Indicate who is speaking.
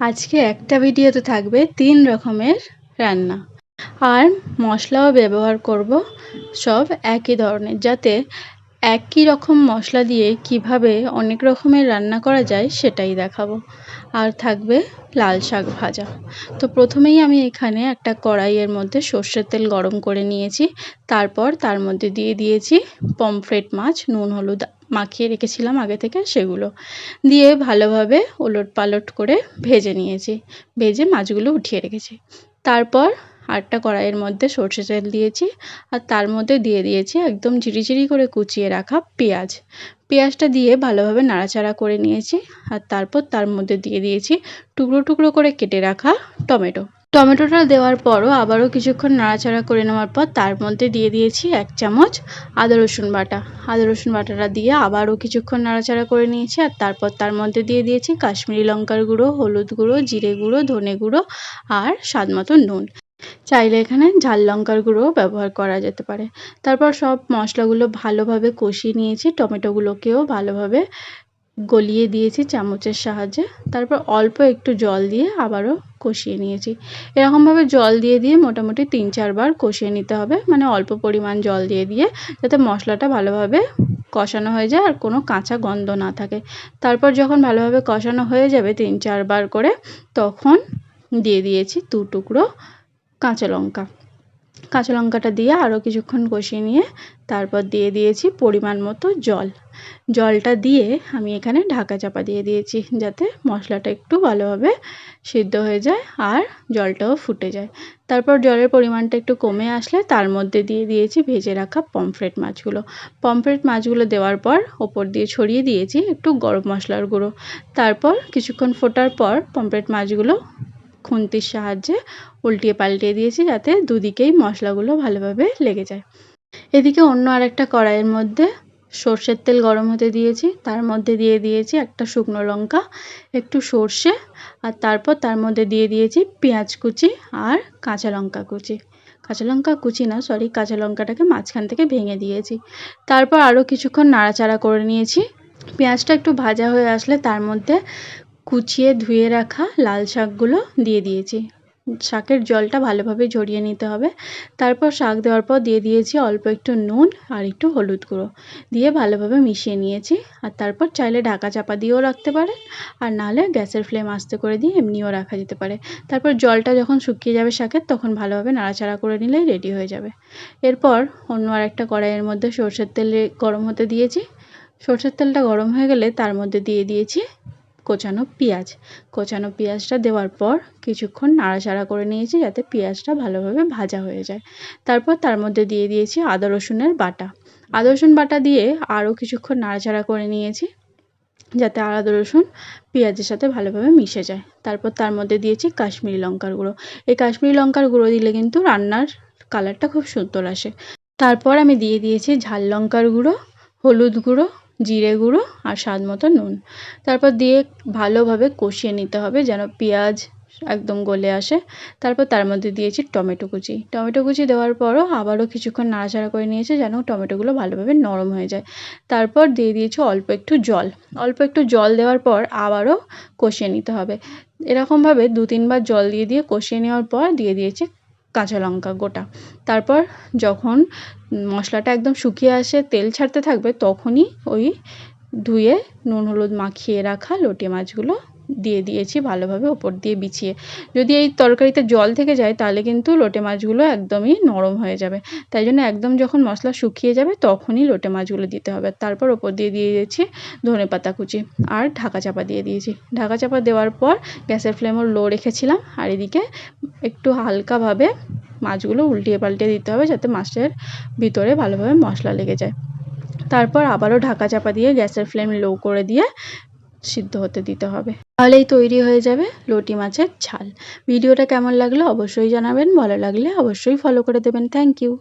Speaker 1: আজকে একটা ভিডিওতে থাকবে তিন রকমের রান্না। আর মশলাও ব্যবহার করব সব একই ধরনের, যাতে একই রকম মশলা দিয়ে কীভাবে অনেক রকমের রান্না করা যায় সেটাই দেখাবো। আর থাকবে লাল শাক ভাজা। তো প্রথমেই আমি এখানে একটা কড়াইয়ের মধ্যে সর্ষের তেল গরম করে নিয়েছি। তারপর তার মধ্যে দিয়ে দিয়েছি পমফ্রেট মাছ, নুন, হলুদ মাখিয়ে রেখেছিলাম আগে থেকে সেগুলো। দিয়ে ভালোভাবে ওলট পালট করে ভেজে নিয়েছি। ভেজে মাছগুলো উঠিয়ে রেখেছি। তারপর আরেকটা কড়াইয়ের মধ্যে সর্ষে তেল দিয়েছি আর তার মধ্যে দিয়ে দিয়েছি একদম ঝিরিঝিরি করে কুচিয়ে রাখা পেঁয়াজ। পেঁয়াজটা দিয়ে ভালোভাবে নাড়াচাড়া করে নিয়েছি আর তারপর তার মধ্যে দিয়ে দিয়েছি টুকরো টুকরো করে কেটে রাখা টমেটো। টমেটোটা দেওয়ার পরও আবারও কিছুক্ষণ নাড়াচাড়া করে নেওয়ার পর তার মধ্যে দিয়ে দিয়েছি এক চামচ আদা রসুন বাটা। আদা রসুন বাটাটা দিয়ে আবারও কিছুক্ষণ নাড়াচাড়া করে নিয়েছি আর তারপর তার মধ্যে দিয়ে দিয়েছি কাশ্মীরি লঙ্কার গুঁড়ো, হলুদ গুঁড়ো, জিরে গুঁড়ো, ধনে গুঁড়ো আর স্বাদ মতো নুন। চাইলে এখানে ঝাল লঙ্কার গুঁড়োও ব্যবহার করা যেতে পারে। তারপর সব মশলাগুলো ভালোভাবে কষিয়ে নিয়েছি, টমেটোগুলোকেও ভালোভাবে গলিয়ে দিয়েছি চামচের সাহায্যে। তারপর অল্প একটু জল দিয়ে আবারও কষিয়ে নিয়েছি। এরকমভাবে জল দিয়ে দিয়ে মোটামুটি তিন চারবার কষিয়ে নিতে হবে মানে অল্প পরিমাণ জল দিয়ে দিয়ে যাতে মশলাটা ভালোভাবে কষানো হয়ে যায় আর কোনো কাঁচা গন্ধ না থাকে। তারপর যখন ভালোভাবে কষানো হয়ে যাবে তিন চারবার করে, তখন দিয়ে দিয়েছি দু টুকরো কাঁচা লঙ্কা। কাঁচা লঙ্কাটা দিয়ে আরও কিছুক্ষণ কষিয়ে নিয়ে তারপর দিয়ে দিয়েছি পরিমাণ মতো জল। জলটা দিয়ে আমি এখানে ঢাকা চাপা দিয়ে দিয়েছি যাতে মশলাটা একটু ভালোভাবে সিদ্ধ হয়ে যায় আর জলটাও ফুটে যায়। তারপর জলের পরিমাণটা একটু কমে আসলে তার মধ্যে দিয়ে দিয়েছি ভেজে রাখা পমফ্রেট মাছগুলো। পমফ্রেট মাছগুলো দেওয়ার পর ওপর দিয়ে ছড়িয়ে দিয়েছি একটু গরম মশলার গুঁড়ো। তারপর কিছুক্ষণ ফোটার পর পমফ্রেট মাছগুলো খুন্তির সাহায্যে উল্টিয়ে পাল্টিয়ে দিয়েছি যাতে দুদিকেই মশলাগুলো ভালোভাবে লেগে যায়। এদিকে অন্য আরেকটা কড়াইয়ের মধ্যে সর্ষের তেল গরম হতে দিয়েছি। তার মধ্যে দিয়ে দিয়েছি একটা শুকনো লঙ্কা, একটু সর্ষে, আর তারপর তার মধ্যে দিয়ে দিয়েছি পেঁয়াজ কুচি আর কাঁচা লঙ্কা কুচি। কাঁচা লঙ্কা কুচি না সরি কাঁচা লঙ্কাটাকে মাঝখান থেকে ভেঙে দিয়েছি। তারপর আরও কিছুক্ষণ নাড়াচাড়া করে নিয়েছি। পেঁয়াজটা একটু ভাজা হয়ে আসলে তার মধ্যে কুচিয়ে ধুয়ে রাখা লাল শাকগুলো দিয়ে দিয়েছি। শাকের জলটা ভালোভাবে ঝরিয়ে নিতে হবে। তারপর শাক দেওয়ার পর দিয়ে দিয়েছি অল্প একটু নুন আর একটু হলুদ গুঁড়ো। দিয়ে ভালোভাবে মিশিয়ে নিয়েছি। আর তারপর চাইলে ঢাকা চাপা দিয়েও রাখতে পারেন। আর নাহলে গ্যাসের ফ্লেম আস্তে করে দিয়ে এমনিও রাখা যেতে পারে। তারপর জলটা যখন শুকিয়ে যাবে শাকের, তখন ভালোভাবে নাড়াচাড়া করে নিলেই রেডি হয়ে যাবে। এরপর অন্য আর একটা কড়াইয়ের মধ্যে সর্ষের তেলে গরম হতে দিয়েছি। সর্ষের তেলটা গরম হয়ে গেলে তার মধ্যে দিয়ে দিয়েছি কোচানো পেঁয়াজ। কোচানো পেঁয়াজটা দেওয়ার পর কিছুক্ষণ নাড়াচাড়া করে নিয়েছি যাতে পেঁয়াজটা ভালোভাবে ভাজা হয়ে যায়। তারপর তার মধ্যে দিয়ে দিয়েছি আদা, রসুনের বাটা। আদা, রসুন বাটা দিয়ে আরও কিছুক্ষণ নাড়াচাড়া করে নিয়েছি যাতে আদা, রসুন পেঁয়াজের সাথে ভালোভাবে মিশে যায়। তারপর তার মধ্যে দিয়েছি কাশ্মীরি লঙ্কার গুঁড়ো। এই কাশ্মীরি লঙ্কার গুঁড়ো দিলে কিন্তু রান্নার কালারটা খুব সুন্দর আসে। তারপর আমি দিয়ে দিয়েছি ঝাল লঙ্কার গুঁড়ো, হলুদ গুঁড়ো জিরে গুঁড়ো আর স্বাদ মতো নুন। তারপর দিয়ে ভালোভাবে কষিয়ে নিতে হবে যেন পেঁয়াজ একদম গলে আসে। তারপর তার মধ্যে দিয়েছি টমেটো কুচি। টমেটো কুচি দেওয়ার পরও আবারও কিছুক্ষণ নাড়াচাড়া করে নিয়েছে যেন টমেটোগুলো ভালোভাবে নরম হয়ে যায়। তারপর দিয়ে দিয়েছি অল্প একটু জল। অল্প একটু জল দেওয়ার পর আবারও কষিয়ে নিতে হবে। এরকমভাবে দু তিনবার জল দিয়ে দিয়ে কষিয়ে নেওয়ার পর দিয়ে দিয়েছি কাঁচা লঙ্কা গোটা। তারপর যখন মশলাটা একদম শুকিয়ে আসে, তেল ছাড়তে থাকবে, তখনই ওই ধুয়ে নুন, হলুদ মাখিয়ে রাখা লটে মাছগুলো দিয়ে দিয়েছি ভালোভাবে ওপর দিয়ে বিছিয়ে। যদি এই তরকারিতে জল থেকে যায় তাহলে কিন্তু লোটে মাছগুলো একদমই নরম হয়ে যাবে। তাই জন্য একদম যখন মশলা শুকিয়ে যাবে তখনই লোটে মাছগুলো দিতে হবে। তারপর ওপর দিয়ে দিয়ে দিয়েছি ধনে পাতা কুচি আর ঢাকা চাপা দিয়ে দিয়েছি। ঢাকা চাপা দেওয়ার পর গ্যাসের ফ্লেমও লো রেখেছিলাম আর এদিকে একটু হালকাভাবে মাছগুলো উল্টিয়ে পাল্টিয়ে দিতে হবে যাতে মাছের ভিতরে ভালোভাবে মশলা লেগে যায়। তারপর আবারও ঢাকা চাপা দিয়ে গ্যাসের ফ্লেম লো করে দিয়ে সিদ্ধ হতে দিতে হবে। তাহলেই তৈরি হয়ে যাবে লটি মাছের ঝাল। ভিডিওটা কেমন লাগল অবশ্যই জানাবেন, ভালো লাগলে অবশ্যই ফলো করে দেবেন। Thank you